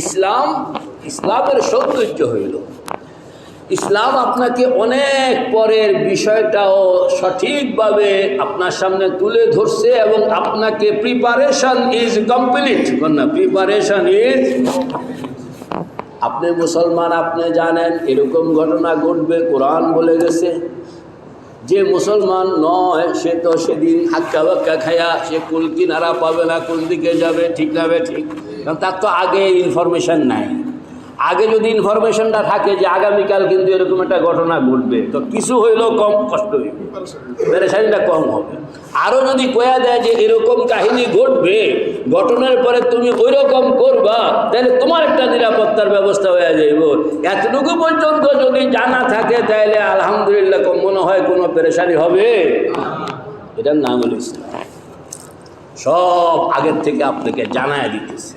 ইসলাম, ইসলামের সৌন্দর্য হইল। ইসলাম আপনাকে অনেক পরের বিষয়টাও সঠিকভাবে আপনার সামনে তুলে ধরছে এবং আপনাকে প্রিপারেশন ইজ কমপ্লিট না প্রিপারেশন ইজ আপনি মুসলমান, আপনি জানেন, এরকম ঘটনা ঘটবে, কোরআন বলে গেছে। যে মুসলমান নয়, সে তো সেদিন হাক্কা বাক্কা খায়া সে কুল কিনারা পাবে না, কোন দিকে যাবে, ঠিক না ঠিক। কারণ তার তো আগে ইনফরমেশন নাই। আগে যদি ইনফরমেশনটা থাকে যে আগামীকাল কিন্তু এরকম একটা ঘটনা ঘটবে, তো কিছু হইলেও কম কষ্ট হইবে। পেরেশানিটা কম হবে। আরও যদি কয়া দেয় যে এরকম কাহিনী ঘটবে, ঘটনার পরে তুমি ওই রকম করবা, তাহলে তোমার একটা নিরাপত্তার ব্যবস্থা হয়ে যাইব। এতটুকু পর্যন্ত যদি জানা থাকে, তাহলে আলহামদুলিল্লাহ মনে হয় কোনো পেরেশানি হবে। এটার নাম হল ইসলাম। সব আগের থেকে আপনাকে জানায় দিতেছে।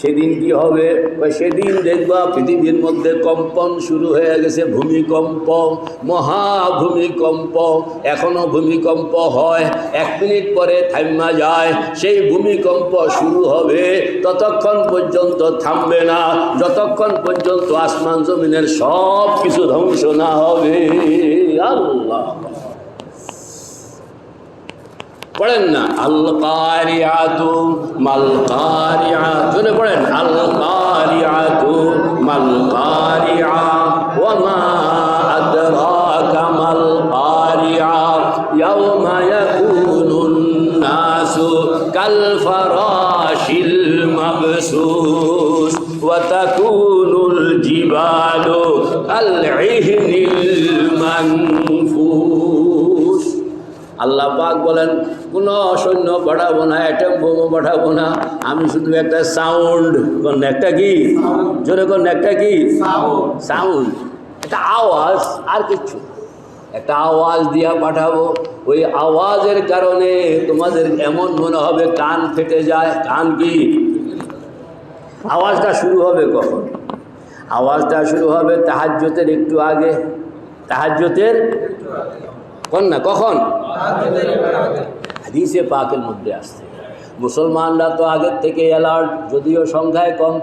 সেদিন কি হবে? সেদিন দেখবা পৃথিবীর মধ্যে কম্পন শুরু হয়ে গেছে, ভূমিকম্প, মহাভূমিকম্প। এখনও ভূমিকম্প হয়, এক মিনিট পরে থাইমা যায়, সেই ভূমিকম্প শুরু হবে। ততক্ষণ পর্যন্ত থামবে না, যতক্ষণ পর্যন্ত আসমান জমিনের সব কিছু ধ্বংস না হবে। আল্লাহ। পড়েন না আল কারিয়াতু মাল কারিয়া জোরে পড়েন আল কারিয়াতু মাল কারিয়া ওয়া মা আদরাকা মাল কারিয়া ইয়াওমা ইয়াকুনুন নাসু কাল ফারাশিল মাবসুস ওয়া তাকুনুল জিবালু কাল ইহনিল আল্লাহ পাক বলেন, কোনো সৈন্য পাঠাবো না অ্যাটম বোমা পাঠাবো না। আমি শুধু একটা সাউন্ড একটা কি? জোরে কোন একটা কি? সাউন্ড একটা আওয়াজ, আর কিছু। একটা আওয়াজ দিয়া পাঠাবো। ওই আওয়াজের কারণে তোমাদের এমন মনে হবে, কান ফেটে যায়। কান কি? আওয়াজটা শুরু হবে কখন? আওয়াজটা শুরু হবে তাহাজ্যতের একটু আগে। তাহাজ্যতের কোন না? কখন? হাদিসে পাকের মধ্যে আসছে। মুসলমানরা তো আগের থেকে অ্যালার্ট যদিও সংখ্যায় কম